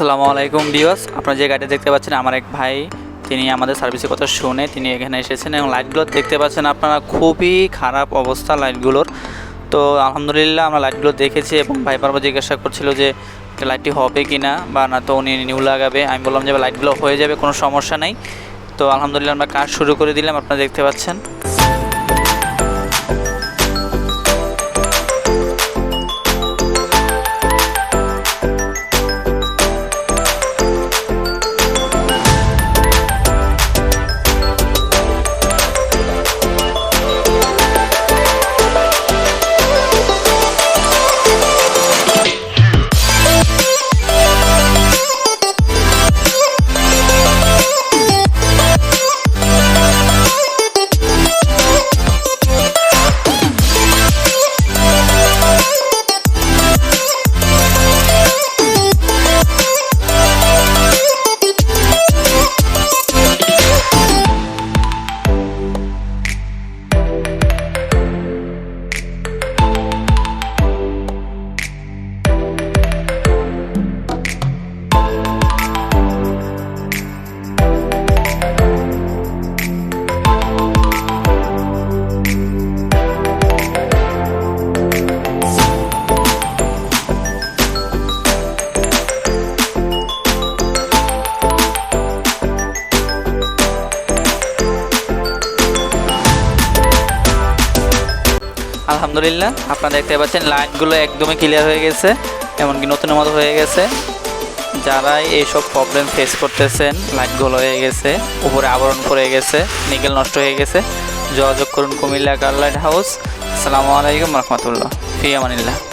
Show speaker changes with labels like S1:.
S1: আসসালামু আলাইকুম বিওস আপনারা যে গাড়ি দেখতে পাচ্ছেন, আমার এক ভাই, তিনি আমাদের সার্ভিসের কথা শুনে তিনি এখানে এসেছেন এবং লাইটগুলো দেখতে পাচ্ছেন আপনারা। খুবই খারাপ অবস্থা লাইটগুলোর তো আলহামদুলিল্লাহ আমরা লাইটগুলো দেখেছি এবং ভাই বারবার জিজ্ঞাসা করছিল যে লাইটটি হবে কি না বা না তো উনি নিউ লাগাবে? আমি বললাম যে লাইটগুলো হয়ে যাবে, কোনো সমস্যা নেই। তো আলহামদুলিল্লাহ আমরা কাজ শুরু করে দিলাম, আপনারা দেখতে পাচ্ছেন। আলহামদুলিল্লাহ, আপনারা দেখতে পাচ্ছেন লাইটগুলো একদমই ক্লিয়ার হয়ে গেছে, এমনকি নতুন মতো হয়ে গেছে। যারাই এইসব প্রবলেম ফেস করতেছেন, লাইটগুলো হয়ে গেছে, উপরে আবরণ পড়ে গেছে, নিকেল নষ্ট হয়ে গেছে। যোগাযোগ করুন কুমিল্লা কার হাউস। আসসালামু আলাইকুম রহমতুল্লাহ। ফি আমানিল্লাহ।